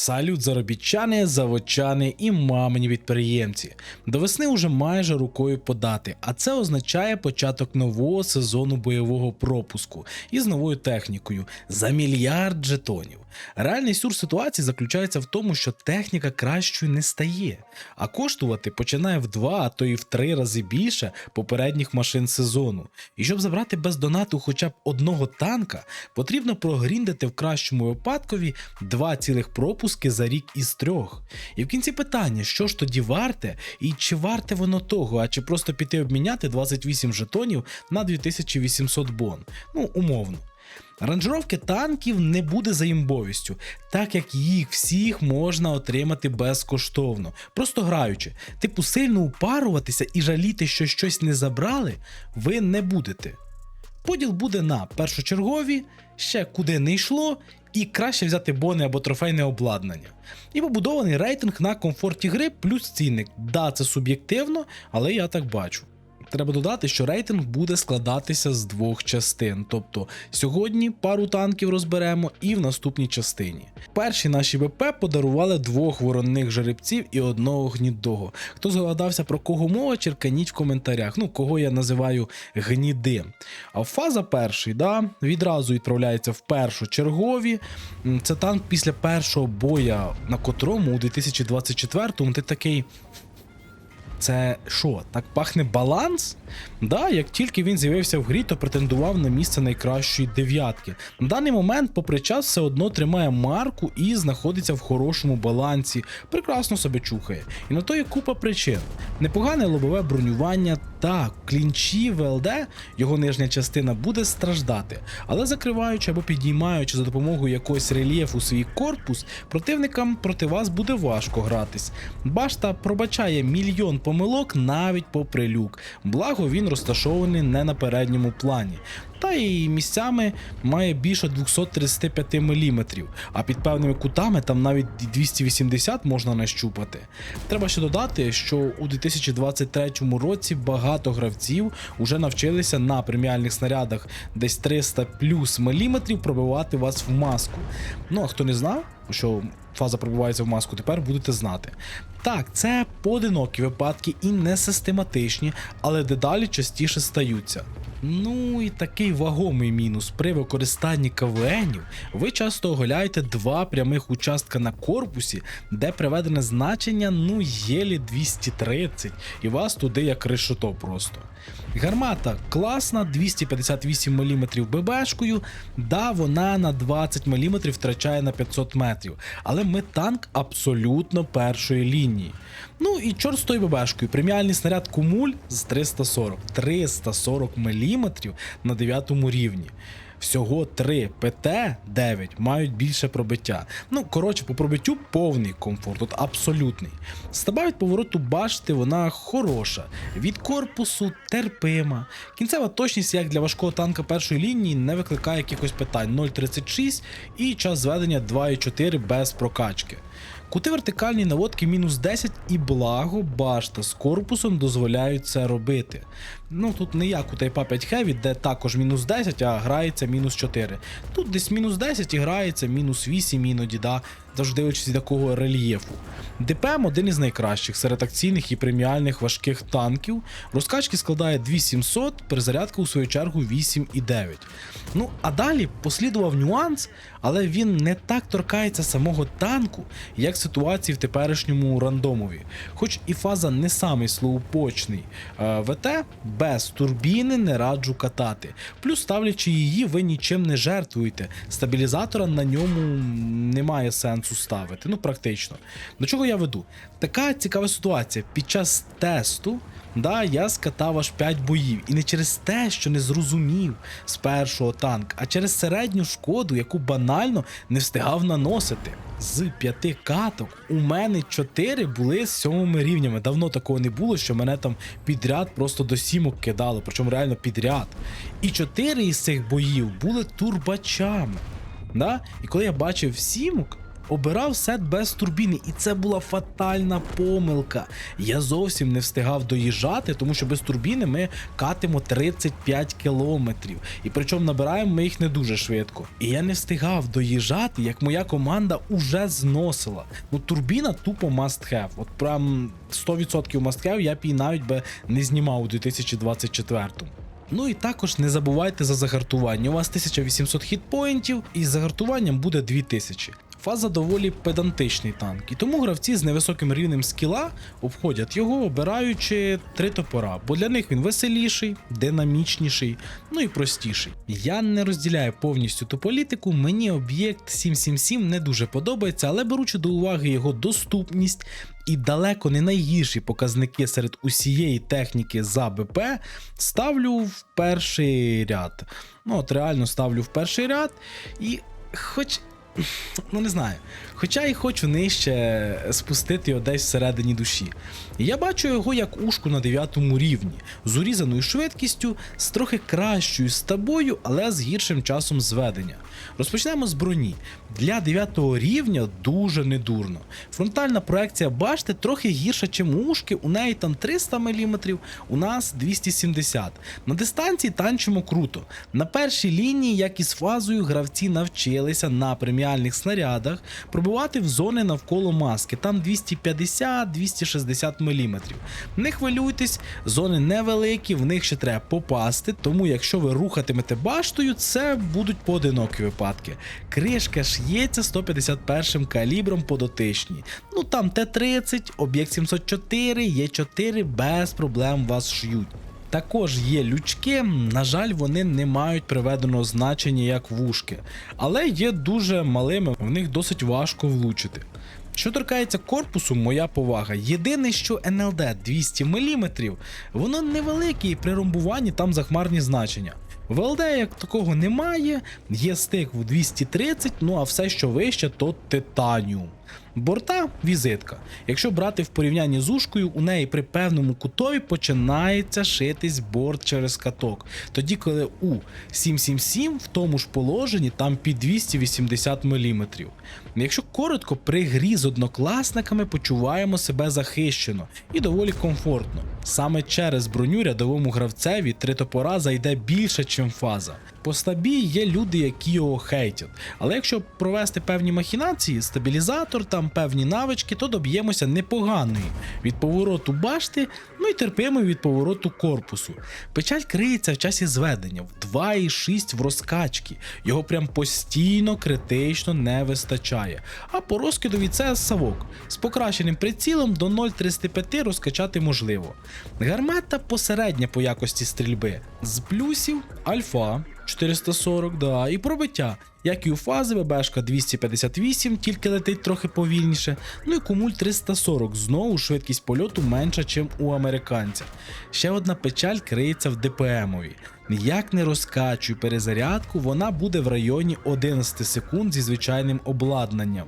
Салют заробітчани, заводчани і мамині підприємці. До весни уже майже рукою подати, а це означає початок нового сезону бойового пропуску із новою технікою за мільярд жетонів. Реальний сюр ситуації заключається в тому, що техніка кращою не стає, а коштувати починає в два, а то і в три рази більше попередніх машин сезону. І щоб забрати без донату хоча б одного танка, потрібно прогріндити в кращому випадкові два цілих пропуски за рік із трьох. І в кінці питання, що ж тоді варте, і чи варте воно того, а чи просто піти обміняти 28 жетонів на 2800 бон. Ну, умовно. Ранжировки танків не буде заїмбовістю, так як їх всіх можна отримати безкоштовно, просто граючи. Типу, сильно упаруватися і жаліти, що щось не забрали, ви не будете. Поділ буде на першочергові, ще куди не йшло, і краще взяти бони або трофейне обладнання. І побудований рейтинг на комфорті гри плюс цінник. Да, це суб'єктивно, але я так бачу. Треба додати, що рейтинг буде складатися з двох частин. Тобто сьогодні пару танків розберемо і в наступній частині. Перші наші БП подарували двох воронних жеребців і одного гнідого. Хто згадався про кого мова, черканіть в коментарях. Ну, кого я називаю гніди. А фаза перший, да, відразу відправляється в першочергові. М, Це танк після першого боя, на котрому у 2024-му ти такий. Це що, так пахне баланс? Да, як тільки він з'явився в грі, то претендував на місце найкращої дев'ятки. На даний момент, попри час, все одно тримає марку і знаходиться в хорошому балансі, прекрасно себе чухає. І на то є купа причин. Непогане лобове бронювання, так, клінчі ВЛД, його нижня частина буде страждати, але закриваючи або підіймаючи за допомогою якогось рельєфу свій корпус, противникам проти вас буде важко гратись. Башта пробачає мільйон помилок навіть попри люк, благо він розташований не на передньому плані. Та і місцями має більше 235 мм, а під певними кутами там навіть 280 можна нащупати. Треба ще додати, що у 2023 році багато гравців вже навчилися на преміальних снарядах десь 300 плюс міліметрів пробивати вас в маску. Ну а хто не знав, що фаза пробивається в маску, тепер будете знати. Так, це поодинокі випадки і не систематичні, але дедалі частіше стаються. Ну і такий вагомий мінус при використанні КВНів ви часто оголяєте два прямих участка на корпусі, де приведене значення ну єлі 230, і вас туди як решето просто. Гармата класна, 258 мм ББшкою, да, вона на 20 мм втрачає на 500 метрів, але ми танк абсолютно першої лінії. Ну і чорт з тою ББшкою, преміальний снаряд Кумуль з 340, 340 мм на 9 рівні. Всього 3 ПТ-9 мають більше пробиття. Ну, коротше, по пробиттю повний комфорт, от абсолютний. Стаба від повороту башти, вона хороша, від корпусу терпима. Кінцева точність, як для важкого танка першої лінії, не викликає якихось питань 0,36 і час зведення 2,4 без прокачки. Кути вертикальні наводки мінус 10 і благо башта з корпусом дозволяють це робити. Ну тут не як у Type 5 Heavy, де також мінус 10, а грається мінус 4. Тут десь мінус 10 і грається мінус 8 іноді, да, завжди дивлячись такого рельєфу. ДПМ один із найкращих серед акційних і преміальних важких танків. Розкачки складає 2700, перезарядка у свою чергу 8,9. Ну а далі послідував нюанс, але він не так торкається самого танку, як ситуації в теперішньому рандомові. Хоч і фаза не самий слоупочний е, ВТ, без турбіни не раджу катати. Плюс ставлячи її, ви нічим не жертвуєте. Стабілізатора на ньому немає сенсу ставити. Ну, практично. До чого я веду? Така цікава ситуація. Під час тесту. Да, я скатав аж 5 боїв, і не через те, що не зрозумів з першого танка, а через середню шкоду, яку банально не встигав наносити. З п'яти каток у мене 4 були з сьомими рівнями. Давно такого не було, що мене там підряд просто до сімок кидало, причому реально підряд. І 4 із цих боїв були турбачами. Да? І коли я бачив сімок, обирав сет без турбіни, і це була фатальна помилка. Я зовсім не встигав доїжджати, тому що без турбіни ми катимо 35 кілометрів. І причому набираємо ми їх не дуже швидко. І я не встигав доїжджати, як моя команда уже зносила. Ну, турбіна тупо must have. От прям 100% must have я б її навіть би не знімав у 2024-му. Ну і також не забувайте за загартування. У вас 1800 хітпоінтів, і з загартуванням буде 2000. Фаза доволі педантичний танк, і тому гравці з невисоким рівнем скіла обходять його, обираючи три топора, бо для них він веселіший, динамічніший, ну і простіший. Я не розділяю повністю ту політику. Мені об'єкт 777 не дуже подобається, але беручи до уваги його доступність і далеко не найгірші показники серед усієї техніки за БП, ставлю в перший ряд. Ну, от реально ставлю в перший ряд, і хоч. Ну, не знаю. Хоча і хочу нижче спустити його десь всередині душі. Я бачу його як ушку на 9 рівні, з урізаною швидкістю, з трохи кращою стабою, але з гіршим часом зведення. Розпочнемо з броні. Для 9 рівня дуже недурно. Фронтальна проекція башти трохи гірша, ніж у ушки, у неї там 300 мм, у нас 270. На дистанції танчимо круто. На першій лінії, як і з фазою, гравці навчилися на преміальних снарядах пробивати в зони навколо маски, там 250-260 мм. Не хвилюйтесь, зони невеликі, в них ще треба попасти, тому якщо ви рухатимете баштою, це будуть поодинокі випадки. Кришка ш'ється 151 калібром по дотичній. Ну там Т-30, об'єкт 704, Є4 без проблем вас ш'ють. Також є лючки, на жаль, вони не мають приведеного значення як вушки, але є дуже малими, в них досить важко влучити. Що торкається корпусу, моя повага. Єдине, що НЛД 200 мм, воно невелике і при ромбуванні там захмарні значення. В ЛД як такого немає, є стик в 230, ну а все, що вище, то титаніум. Борта візитка. Якщо брати в порівнянні з ушкою, у неї при певному кутові починається шитись борт через каток. Тоді, коли у 777 в тому ж положенні там під 280 мм. Якщо коротко, при грі з однокласниками почуваємо себе захищено і доволі комфортно. Саме через броню рядовому гравцеві три топора зайде більше, ніж фаза. По стабі є люди, які його хейтять. Але якщо провести певні махінації, стабілізатор, там певні навички, то доб'ємося непоганої від повороту башти, ну і терпимої від повороту корпусу. Печаль криється в часі зведення в 2,6 в розкачки. Його прям постійно критично не вистачає. А по розкидові це савок. З покращеним прицілом до 0,35 розкачати можливо. Гармата посередня по якості стрільби. З плюсів альфа 440, да, і пробиття. Як і у фази, ББшка 258, тільки летить трохи повільніше. Ну і кумуль 340, знову швидкість польоту менша, ніж у американця. Ще одна печаль криється в ДПМові. Ніяк не розкачуй перезарядку, вона буде в районі 11 секунд зі звичайним обладнанням.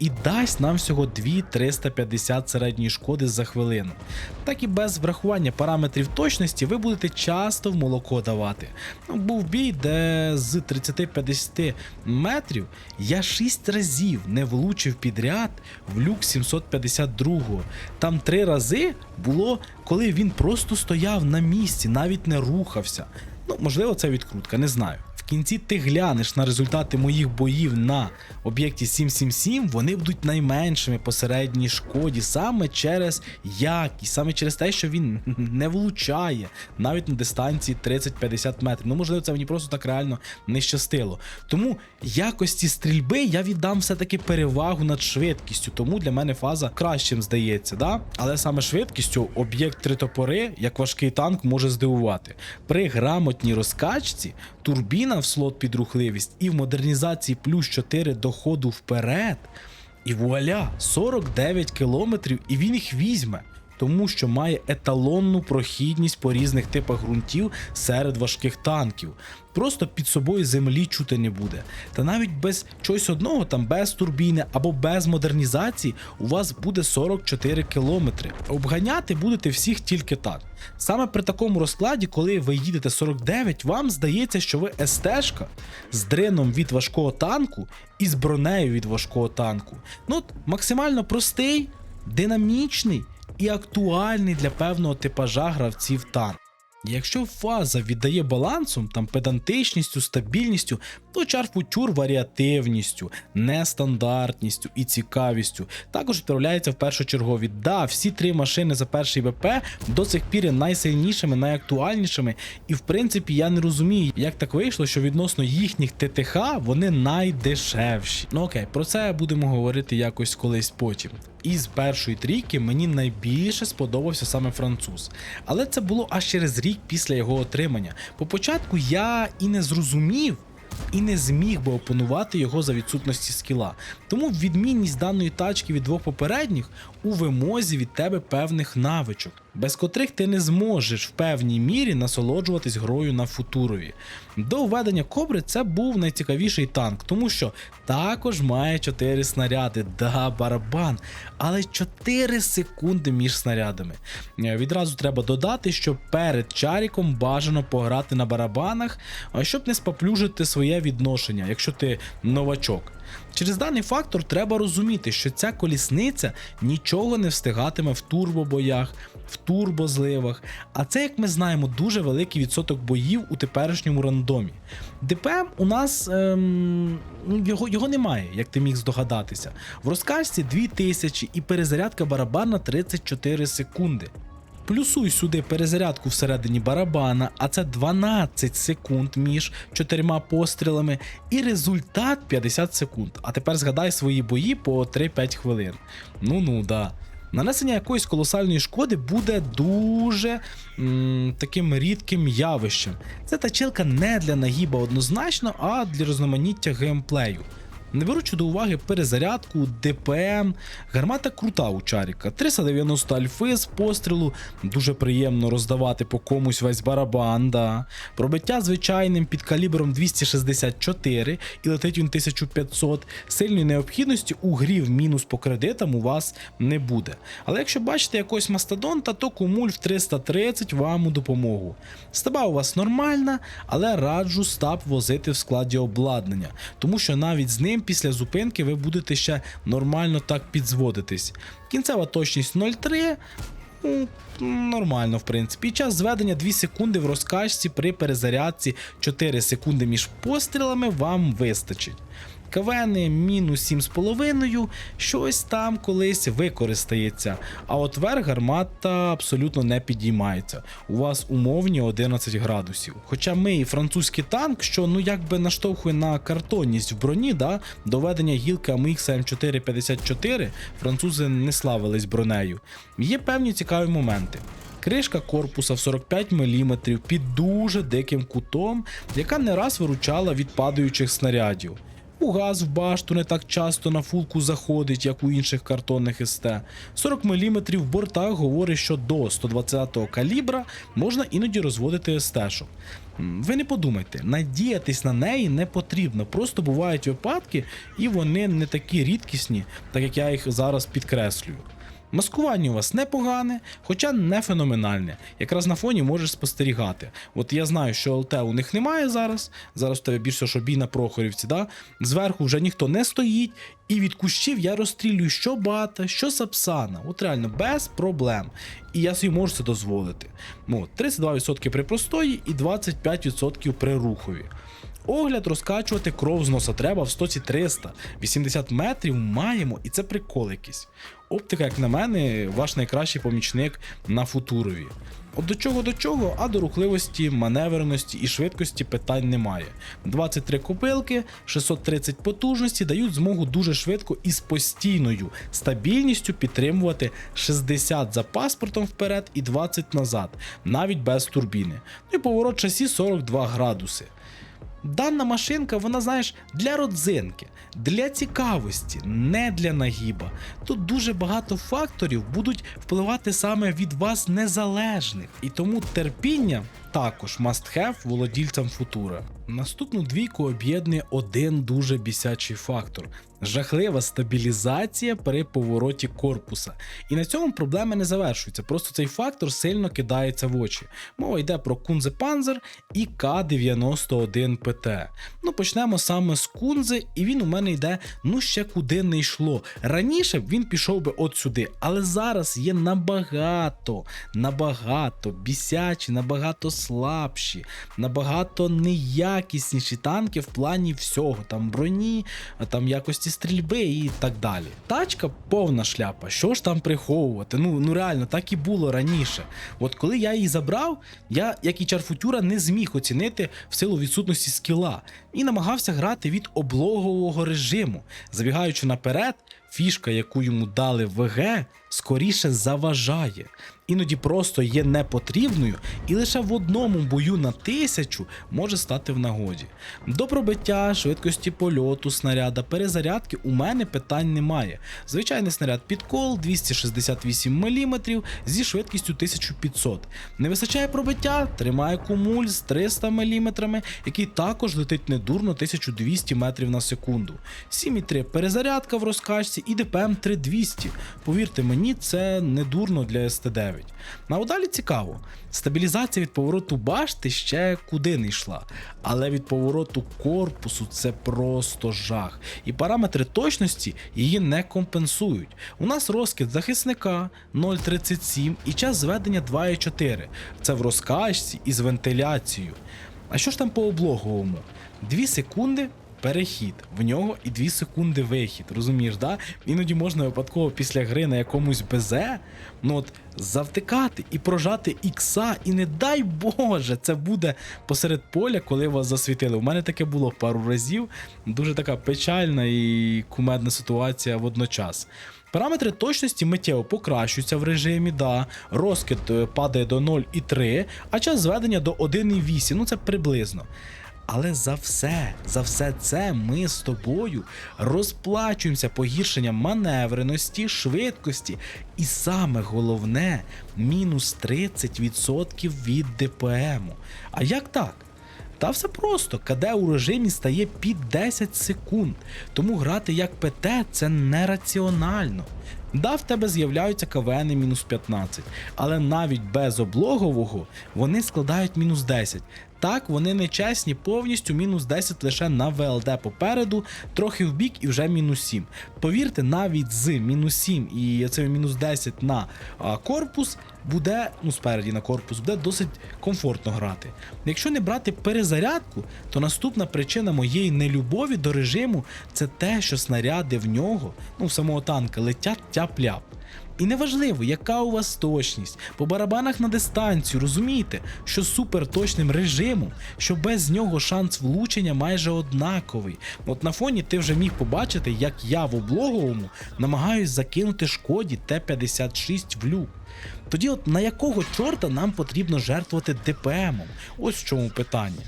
І дасть нам всього 2-350 середньої шкоди за хвилину. Так і без врахування параметрів точності ви будете часто в молоко давати. Ну, був бій, де з 30-50 метрів я 6 разів не влучив підряд в люк 752. Там 3 рази було, коли він просто стояв на місці, навіть не рухався. Ну, можливо, це відкрутка, не знаю. Кінці ти глянеш на результати моїх боїв на об'єкті 777, вони будуть найменшими по середній шкоді саме через якість, саме через те, що він не влучає навіть на дистанції 30-50 метрів. Ну, можливо, це мені просто так реально не щастило. Тому якості стрільби я віддам все-таки перевагу над швидкістю, тому для мене фаза кращим здається. да? Але саме швидкістю об'єкт три топори, як важкий танк, може здивувати. При грамотній розкачці турбіна в слот під рухливість і в модернізації плюс 4 доходу вперед. І вуаля, 49 кілометрів, і він їх візьме. Тому що має еталонну прохідність по різних типах ґрунтів серед важких танків. Просто під собою землі чути не буде. Та навіть без чогось одного, там без турбіни або без модернізації, у вас буде 44 кілометри. Обганяти будете всіх тільки так. Саме при такому розкладі, коли ви їдете 49, вам здається, що ви естежка з дрином від важкого танку і з бронею від важкого танку. Ну, от максимально простий, динамічний і актуальний для певного типажа гравців танк. Якщо фаза віддає балансом, там педантичністю, стабільністю, то чарфутюр варіативністю, нестандартністю і цікавістю також відправляється в першочергові. Да, всі три машини за перший ВП до цих пір є найсильнішими, найактуальнішими, і в принципі я не розумію, як так вийшло, що відносно їхніх ТТХ вони найдешевші. Ну окей, про це будемо говорити якось колись потім. Із першої трійки мені найбільше сподобався саме француз. Але це було аж через рік після його отримання. По початку я і не зрозумів. І не зміг би опанувати його за відсутності скіла. Тому відмінність даної тачки від двох попередніх у вимозі від тебе певних навичок, без котрих ти не зможеш в певній мірі насолоджуватись грою на футурові. До введення кобри це був найцікавіший танк, тому що також має 4 снаряди, да, барабан, але 4 секунди між снарядами. Е, Відразу треба додати, що перед чаріком бажано пограти на барабанах, щоб не споплюжити своє відношення, якщо ти новачок. Через даний фактор треба розуміти, що ця колісниця нічого не встигатиме в турбобоях, в турбозливах. А це, як ми знаємо, дуже великий відсоток боїв у теперішньому рандомі. ДПМ у нас ем, ну, його, його немає, як ти міг здогадатися. В розкажці 2000 і перезарядка барабана 34 секунди. Плюсуй сюди перезарядку всередині барабана, а це 12 секунд між чотирма пострілами, і результат 50 секунд. А тепер згадай свої бої по 3-5 хвилин. Ну ну да. Нанесення якоїсь колосальної шкоди буде дуже м, таким рідким явищем. Це тачилка не для нагіба однозначно, а для різноманіття геймплею. Не беручи до уваги перезарядку, ДПМ, гармата крута у Чаріка. 390 альфи з пострілу, дуже приємно роздавати по комусь весь барабан. Да. Пробиття звичайним під калібром 264 і летить він 1500. Сильної необхідності у грі в мінус по кредитам у вас не буде. Але якщо бачите якогось мастодонта, то кумуль в 330 вам у допомогу. Стаба у вас нормальна, але раджу стаб возити в складі обладнання, тому що навіть з ним після зупинки ви будете ще нормально так підзводитись. Кінцева точність 0,3. Ну, нормально, в принципі. І час зведення 2 секунди в розкачці при перезарядці 4 секунди між пострілами вам вистачить. КВН мінус 7,5, щось там колись використається. А от верх гармата абсолютно не підіймається. У вас умовні 11 градусів. Хоча ми і французький танк, що ну якби наштовхує на картонність в броні, да, доведення гілки AMX M454, французи не славились бронею. Є певні цікаві моменти. Кришка корпуса в 45 мм під дуже диким кутом, яка не раз виручала від падаючих снарядів. Угаз в башту не так часто на фулку заходить, як у інших картонних СТ. 40 мм в бортах говорить, що до 120-го калібра можна іноді розводити СТ-шок. Ви не подумайте, надіятись на неї не потрібно. Просто бувають випадки, і вони не такі рідкісні, так як я їх зараз підкреслюю. Маскування у вас непогане, хоча не феноменальне. Якраз на фоні можеш спостерігати. От я знаю, що ЛТ у них немає зараз. Зараз у тебе більше що бій на Прохорівці, да? зверху вже ніхто не стоїть, і від кущів я розстрілюю що бата, що сапсана. От реально без проблем. І я собі можу це дозволити. Ну, 32% при простої і 25% при рухові. Огляд розкачувати кров з носа треба в стоці 300, 80 метрів маємо, і це прикол якийсь. Оптика, як на мене, ваш найкращий помічник на футурові. От до чого до чого, а до рухливості, маневреності і швидкості питань немає. 23 копилки, 630 потужності дають змогу дуже швидко і з постійною стабільністю підтримувати 60 за паспортом вперед і 20 назад, навіть без турбіни. Ну і поворот шасі 42 градуси. Дана машинка, вона, знаєш, для родзинки, для цікавості, не для нагіба. Тут дуже багато факторів будуть впливати саме від вас незалежних. І тому терпіння також must have володільцям футура. Наступну двійку об'єднує один дуже бісячий фактор. Жахлива стабілізація при повороті корпуса. І на цьому проблеми не завершуються. Просто цей фактор сильно кидається в очі. Мова йде про Кунзе Панзер і К-91 ПТ. Ну, почнемо саме з Кунзи, і він у мене йде ну ще куди не йшло. Раніше він пішов би от сюди, але зараз є набагато, набагато бісячі, набагато слабші, набагато неякісніші танки в плані всього, там броні, там якості стрільби і так далі. Тачка повна шляпа. Що ж там приховувати? Ну, ну реально, так і було раніше. От коли я її забрав, я, як і Чарфутюра, не зміг оцінити в силу відсутності скіла і намагався грати від облогового режиму, забігаючи наперед. Фішка, яку йому дали ВГ, скоріше заважає. Іноді просто є непотрібною і лише в одному бою на тисячу може стати в нагоді. До пробиття, швидкості польоту, снаряда, перезарядки у мене питань немає. Звичайний снаряд підкол 268 мм зі швидкістю 1500. Не вистачає пробиття, тримає кумуль з 300 мм, який також летить недурно 1200 метрів на секунду. 7,3 перезарядка в розкачці і ДПМ 3200. Повірте мені, це не дурно для СТ9. На удалі цікаво. Стабілізація від повороту башти ще куди не йшла, але від повороту корпусу це просто жах. І параметри точності її не компенсують. У нас розкид захисника 0,37 і час зведення 2,4. Це в розкачці із вентиляцією. А що ж там по облоговому? 2 секунди перехід в нього і 2 секунди вихід. Розумієш, да? Іноді можна випадково після гри на якомусь БЗ, ну от завтикати і прожати ікса, і не дай Боже, це буде посеред поля, коли вас засвітили. У мене таке було пару разів. Дуже така печальна і кумедна ситуація водночас. Параметри точності миттєво покращуються в режимі, да, розкид е, падає до 0,3, а час зведення до 1,8, ну це приблизно. Але за все, за все це ми з тобою розплачуємося погіршенням маневреності, швидкості, і саме головне мінус 30% від ДПМу. А як так? Та все просто, КД у режимі стає під 10 секунд, тому грати як ПТ це нераціонально. Да, в тебе з'являються КВН мінус 15, але навіть без облогового вони складають мінус 10. Так, вони не чесні, повністю мінус 10 лише на ВЛД попереду, трохи в бік і вже мінус 7. Повірте, навіть з мінус 7 і цими мінус 10 на корпус буде, ну спереді на корпус, буде досить комфортно грати. Якщо не брати перезарядку, то наступна причина моєї нелюбові до режиму це те, що снаряди в нього, ну в самого танка, летять тяп-ляп. І неважливо, яка у вас точність, по барабанах на дистанцію, розумієте, що суперточним режимом, що без нього шанс влучення майже однаковий. От на фоні ти вже міг побачити, як я в облоговому намагаюсь закинути шкоді Т-56 в люк. Тоді, от на якого чорта нам потрібно жертвувати ДПМом? Ось в чому питання.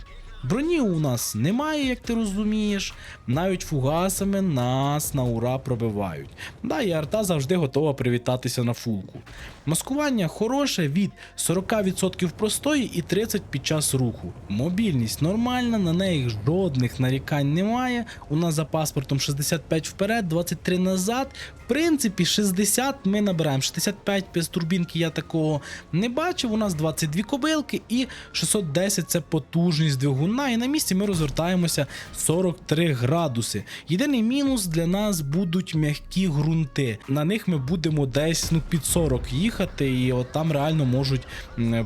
Броні у нас немає, як ти розумієш. Навіть фугасами нас на ура пробивають. Да, і арта завжди готова привітатися на фулку. Маскування хороше від 40% простої і 30% під час руху. Мобільність нормальна, на неї жодних нарікань немає. У нас за паспортом 65 вперед, 23 назад. В принципі, 60 ми набираємо. 65 без турбінки я такого не бачив. У нас 22 кобилки і 610 це потужність двигуна. І на місці ми розвертаємося 43 градуси. Єдиний мінус для нас будуть м'які ґрунти. На них ми будемо десь ну, під 40 їхати, і от там реально можуть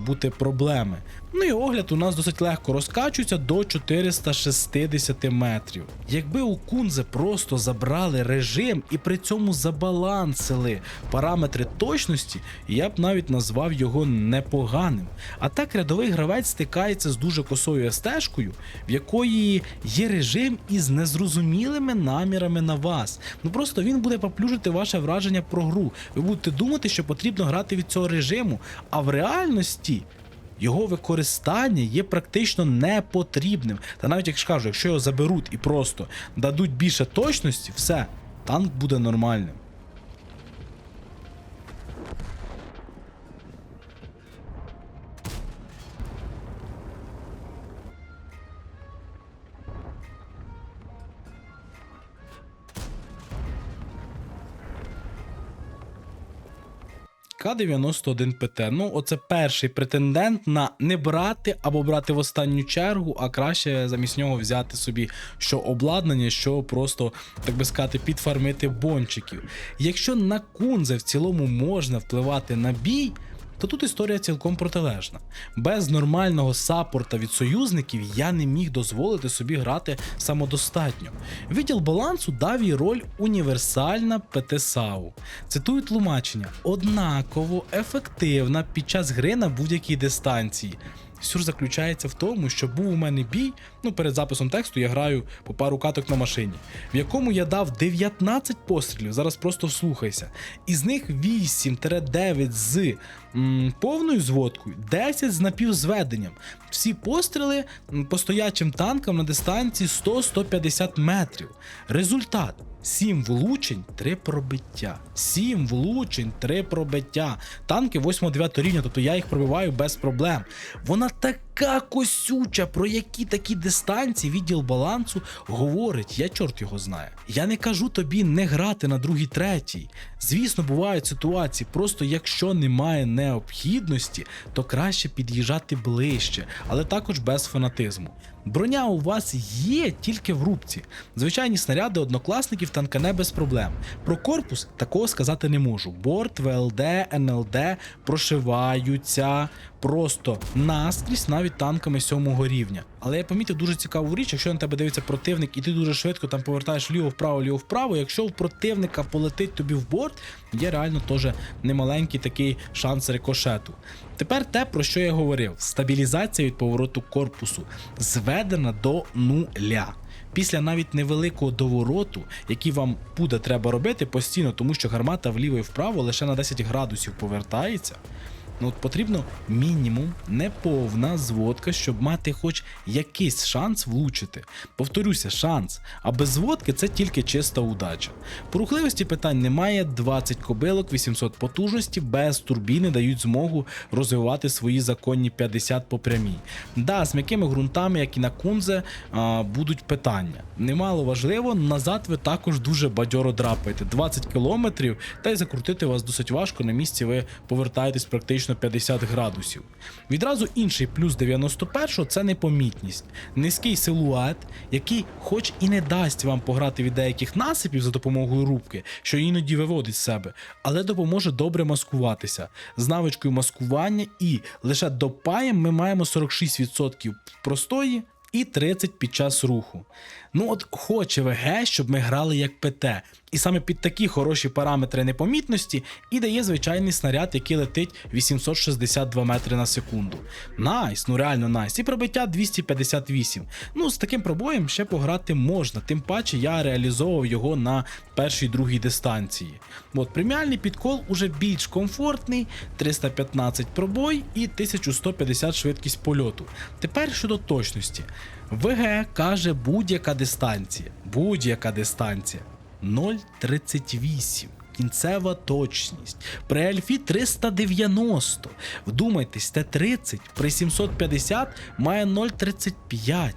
бути проблеми. Ну і огляд у нас досить легко розкачується до 460 метрів. Якби у Кунзе просто забрали режим і при цьому забалансили параметри точності, я б навіть назвав його непоганим. А так рядовий гравець стикається з дуже косою стежкою, в якої є режим із незрозумілими намірами на вас. Ну просто він буде поплюжити ваше враження про гру. Ви будете думати, що потрібно грати від цього режиму, а в реальності його використання є практично непотрібним. Та навіть як ж кажу, якщо його заберуть і просто дадуть більше точності, все, танк буде нормальним. К-91 ПТ. Ну, оце перший претендент на не брати або брати в останню чергу, а краще замість нього взяти собі що обладнання, що просто, так би сказати, підфармити бончиків. Якщо на кунзе в цілому можна впливати на бій. То тут історія цілком протилежна. Без нормального саппорта від союзників я не міг дозволити собі грати самодостатньо. Відділ балансу дав їй роль універсальна ПТСАУ. Цитую тлумачення: однаково ефективна під час гри на будь-якій дистанції. Сюр заключається в тому, що був у мене бій, ну перед записом тексту я граю по пару каток на машині, в якому я дав 19 пострілів, зараз просто вслухайся. Із них 8-9 з м, повною зводкою, 10 з напівзведенням. Всі постріли по стоячим танкам на дистанції 100-150 метрів. Результат. 7 влучень, 3 пробиття. 7 влучень, 3 пробиття. Танки 8-9 рівня, тобто я їх пробиваю без проблем. Вона така косюча, про які такі дистанції відділ балансу говорить, я чорт його знає. Я не кажу тобі не грати на другій, третій. Звісно, бувають ситуації, просто якщо немає необхідності, то краще під'їжджати ближче, але також без фанатизму. Броня у вас є тільки в рубці. Звичайні снаряди однокласників танкане без проблем. Про корпус такого сказати не можу. Борт, ВЛД, НЛД прошиваються просто наскрізь навіть танками сьомого рівня. Але я помітив дуже цікаву річ, якщо на тебе дивиться противник, і ти дуже швидко там повертаєш вліво вправо, ліво вправо. Якщо у противника полетить тобі в борт, є реально теж немаленький такий шанс рикошету. Тепер те, про що я говорив: стабілізація від повороту корпусу зведена до нуля. Після навіть невеликого довороту, який вам буде треба робити постійно, тому що гармата вліво і вправо лише на 10 градусів повертається. Ну от потрібно мінімум неповна зводка, щоб мати хоч якийсь шанс влучити. Повторюся, шанс. А без зводки це тільки чиста удача. По рухливості питань немає. 20 кобилок, 800 потужності, без турбіни дають змогу розвивати свої законні 50 по прямій. Да, з м'якими ґрунтами, як і на кунзе, будуть питання. Немало важливо, назад ви також дуже бадьоро драпаєте. 20 кілометрів, та й закрутити вас досить важко. На місці ви повертаєтесь практично 50 градусів. Відразу інший плюс 91 це непомітність. Низький силует, який, хоч і не дасть вам пограти від деяких насипів за допомогою рубки, що іноді виводить з себе, але допоможе добре маскуватися з навичкою маскування, і лише до паєм ми маємо 46% простої. І 30 під час руху. Ну от хоче ВГ, щоб ми грали як ПТ. І саме під такі хороші параметри непомітності і дає звичайний снаряд, який летить 862 метри на секунду. Найс, ну реально найс. І пробиття 258. Ну, з таким пробоєм ще пограти можна, тим паче я реалізовував його на першій другій дистанції. От преміальний підкол уже більш комфортний, 315 пробой і 1150 швидкість польоту. Тепер щодо точності. ВГ каже будь-яка дистанція. Будь-яка дистанція. 0,38. Кінцева точність. При Альфі 390. Вдумайтесь, Т-30 при 750 має 0,35.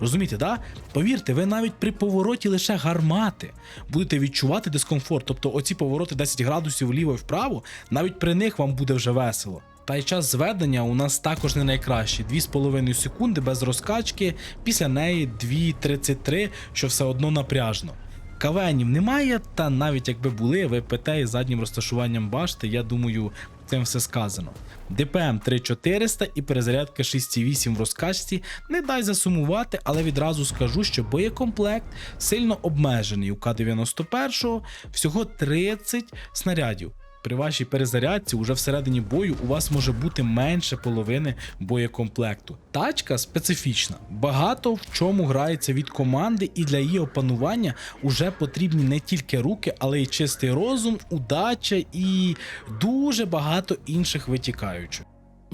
Розумієте, да? Повірте, ви навіть при повороті лише гармати будете відчувати дискомфорт. Тобто оці повороти 10 градусів вліво і вправо, навіть при них вам буде вже весело. Та й час зведення у нас також не найкращий. 2,5 секунди без розкачки, після неї 2,33, що все одно напряжно. Кавенів немає, та навіть якби були ВПТ із заднім розташуванням башти, я думаю, цим все сказано. ДПМ 3400 і перезарядка 6,8 в розкачці не дай засумувати, але відразу скажу, що боєкомплект сильно обмежений у К-91, всього 30 снарядів. При вашій перезарядці уже всередині бою у вас може бути менше половини боєкомплекту. Тачка специфічна, багато в чому грається від команди, і для її опанування уже потрібні не тільки руки, але й чистий розум, удача і дуже багато інших витікаючих.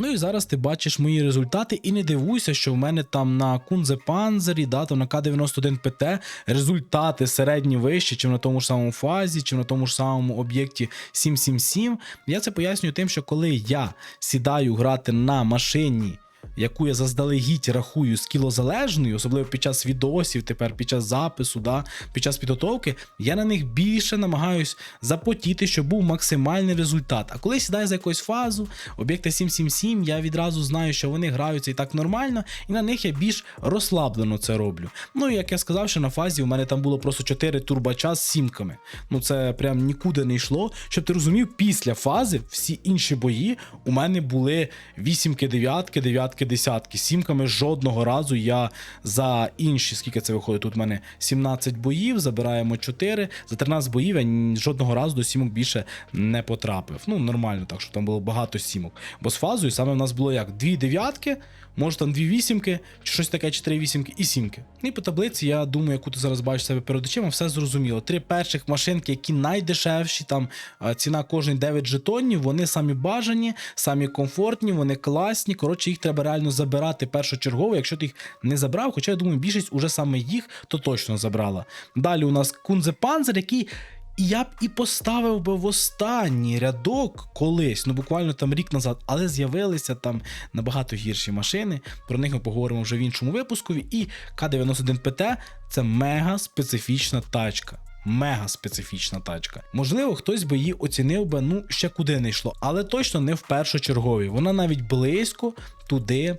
Ну і зараз ти бачиш мої результати, і не дивуйся, що в мене там на Кунзе Панзері, да, там на К91 ПТ результати середні вищі, чим на тому ж самому фазі, чим на тому ж самому об'єкті 777. Я це пояснюю тим, що коли я сідаю грати на машині. Яку я заздалегідь рахую скілозалежною, особливо під час відосів, тепер під час запису, да, під час підготовки, я на них більше намагаюсь запотіти, щоб був максимальний результат. А коли сідаю за якусь фазу, об'єкта 777, я відразу знаю, що вони граються і так нормально, і на них я більш розслаблено це роблю. Ну і як я сказав, що на фазі у мене там було просто 4 турбача з сімками. Ну це прям нікуди не йшло. Щоб ти розумів, після фази всі інші бої у мене були вісімки, дев'ятки, дев'ятки, десятки. Сімками жодного разу я за інші, скільки це виходить? Тут у мене 17 боїв, забираємо 4. За 13 боїв я жодного разу до сімок більше не потрапив. Ну, нормально, так що там було багато сімок. Бо з фазою саме в нас було як дві дев'ятки, може там дві вісімки, чи щось таке, чотири вісімки і сімки. І по таблиці, я думаю, яку ти зараз бачиш себе перед очима, все зрозуміло. Три перших машинки, які найдешевші, там ціна кожної 9 жетонів, вони самі бажані, самі комфортні, вони класні. Коротше, їх треба реально забирати першочергово, якщо ти їх не забрав. Хоча я думаю, більшість уже саме їх то точно забрала. Далі у нас Кунзе Панзер, який. І я б і поставив би в останній рядок колись, ну буквально там рік назад, але з'явилися там набагато гірші машини. Про них ми поговоримо вже в іншому випуску. І К91 ПТ це мега специфічна тачка. Мега специфічна тачка. Можливо, хтось би її оцінив би, ну ще куди не йшло, але точно не в першочергові. Вона навіть близько туди